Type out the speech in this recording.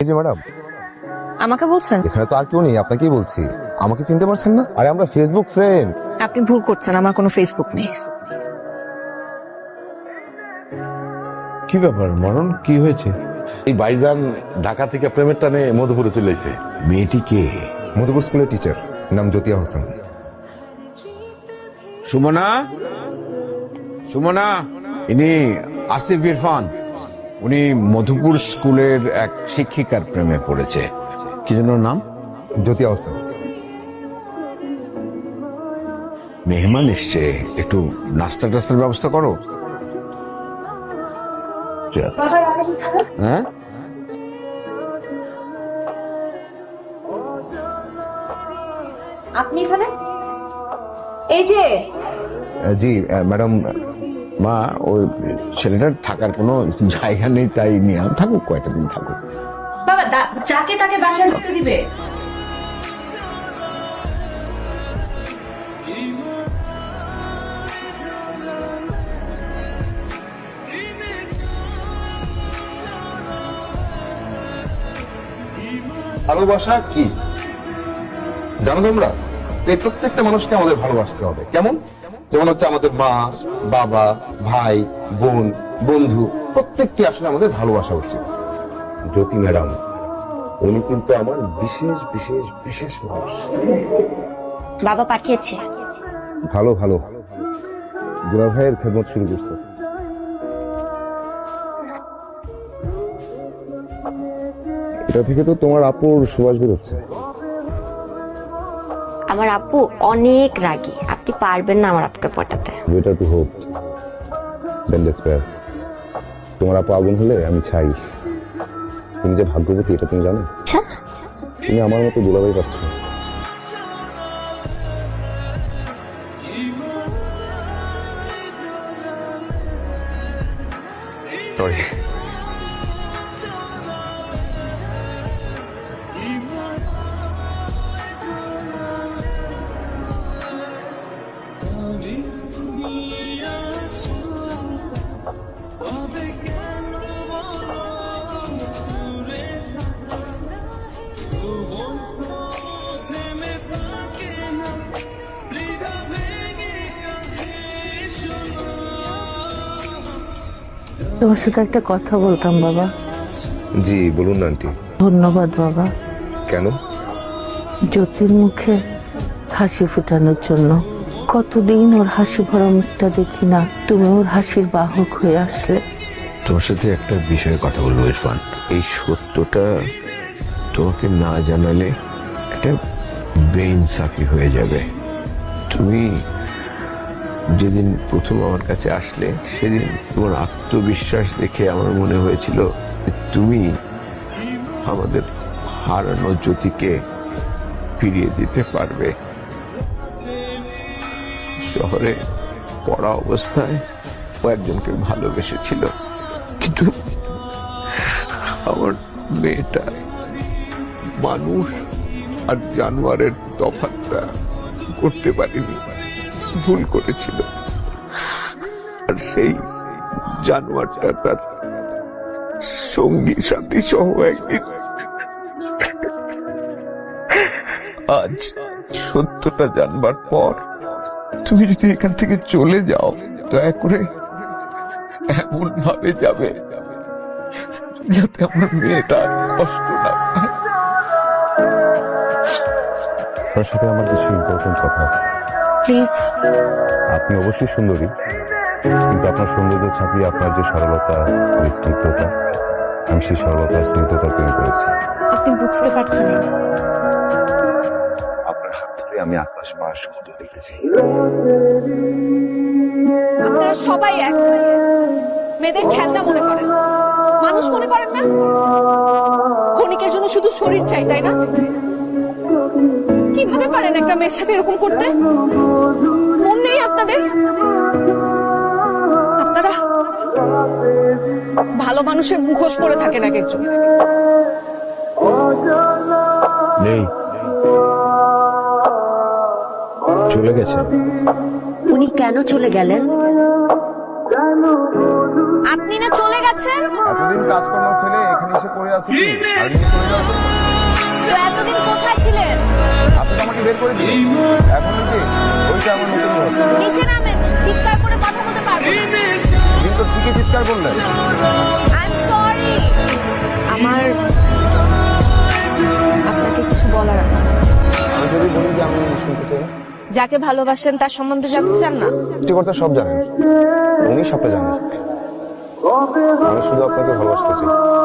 এই যে ম্যাডাম। আমাকে বলছেন? এখানে তো আর কেউ নেই আপনাকেই বলছি। আমাকে চিনতে পারছেন না? আরে আমরা ফেসবুক ফ্রেন্ড আপনি ভুল করছেন আমার কোনো ফেসবুক নেই। কি ব্যাপার মরণ? কি হয়েছে? এই ভাইজান ঢাকা থেকে প্রেমের টানে মধুপুরে চলে এসেছে। মেয়েটি কে? মধুপুর স্কুলের টিচার নাম জ্যোতিয়া হোসেন। সুমনা? সুমনা? ইনি আসিফ ইরফান। উনি মধুপুর স্কুলের এক শিক্ষিকার প্রেমে পড়েছে। কি যেন নাম? জ্যোতিয়া হোসেন মেহমান এসছে একটু নাস্তা টাস্তার ব্যবস্থা করো। হ্যাঁ? আপনি এখানে? এই যে? জি ম্যাডাম মা ওই ছেলেটার থাকার কোনো জায়গা নেই তাই নিয়ে আম- থাকুক কয়েকটা দিন থাকুক। বাবা দা- যাকে তাকে বাসায় ঢুকতে দিবে? ভালোবাসা কি? জানো তোমরা? এই প্রত্যেকটা মানুষকে আমাদের ভালোবাসতে হবে। কেমন? যেমন হচ্ছে আমাদের মা বাবা ভাই বোন বন্ধু প্রত্যেককে আসলে আমাদের ভালোবাসা উচিত। জ্যোতি ম্যাডাম উনি কিন্তু আমার বিশেষ বিশেষ বিশেষ মানুষ। বাবা পাঠিয়েছে। ভালো ভালো। দুলা ভাইয়ের খেদমত শুরু করছে। এটা থেকে তো তোমার আপুর সুবাস বেরোচ্ছে আমার আপু অনেক রাগী। আপনি পারবেন না আমার আপুকে পটাতে। Better to hope than despair তোমার আপু আগুন হলে আমি ছাই। তুমি যে ভাগ্যবতী এটা তুমি জানো? আচ্ছা। তুমি আমার মতো দুলাভাই পাচ্ছ। সরি তোমার সাথে একটা কথা বলতাম বাবা। জি বলুন না আন্টি। ধন্যবাদ বাবা। কেন? জ্যোতির মুখে হাসি ফোটানোর জন্য। কতদিন ওর হাসি ভরা মুখটা দেখি না তুমি ওর হাসির বাহক হয়ে আসলে। তোমার সাথে একটা বিষয়ে কথা বলব ইরফান। এই সত্যটা তোমাকে না জানালে একটা বেইনসাফি হয়ে যাবে। তুমি যেদিন প্রথম আমার কাছে আসলে, সেদিন তোমার আত্মবিশ্বাস দেখে আমার মনে হয়েছিল তুমি আমাদের হারানো জ্যোতিকে ফিরিয়ে দিতে পারবে। শহরে পড়া অবস্থায় কয়েকজনকে ভালোবেসেছিল। কিন্তু আমার মেয়েটা মানুষ আর জানোয়ারের তফাৎটা করতে পারিনি। ভুল করেছিল। আর সেই জানোয়ারটা তার সঙ্গী সাথী সহ একদিন আজ সত্যটা জানবার পর তুমি যদি এখান থেকে চলে যাও, দয়া করে এমন ভাবে যাবে যাতে আমার মেয়েটা কষ্ট না পায়। আপনার সাথে আমার কিছু ইম্পর্টেন্ট কথা আছে। প্লিজ। আপনি অবশ্যই সুন্দরী কিন্তু আপনার সৌন্দর্য ছাপিয়ে আপনার যে সরলতা আর স্নিগ্ধতা আমি সেই সরলতা আর স্নিগ্ধতার প্রেম করেছি আপনি বুঝতে পারছেন না। আপনার হাত ধরে আমি আকাশ পাশ সমুদ্র দেখেছি। আপনারা সবাই এক। মেয়েদের খেলনা মনে করেন। মানুষ মনে করেন না? ক্ষণিকের জন্য শুধু শরীর চাই তাই না? কীভাবে পারেন একটা মেয়ের সাথে এরকম করতে? মন নেই আপনাদের? আপনারা ভালো মানুষের মুখোশ পরে থাকেন এক একজন। নেই। চলে গেছে। উনি কেন চলে গেলেন? আপনি না চলে গেছেন? এতদিন কাজকর্ম ফেলে এখানে এসে পড়ে আছে। আছে আর কিছু করে দাও? তো এতদিন কোথায় ছিলেন? আপনি আমাকে বের করে দিলেন এখন কি? ওইটা আমার নতুন নিচে নামেন চিৎকার করে কথা বলতে পারব কিন্তু ঠিকই চিৎকার করলেন। আই সরি আমার আপনাকে কিছু বলার আছে। আমি যদি বলি যে আমি শুনতে চাই। যাকে ভালোবাসেন তার সম্বন্ধে জানতে চান না? সৃষ্টিকর্তা সব জানেন। উনি সবটা জানেন। আমি শুধু আপনাকে ভালোবাসতে চাই।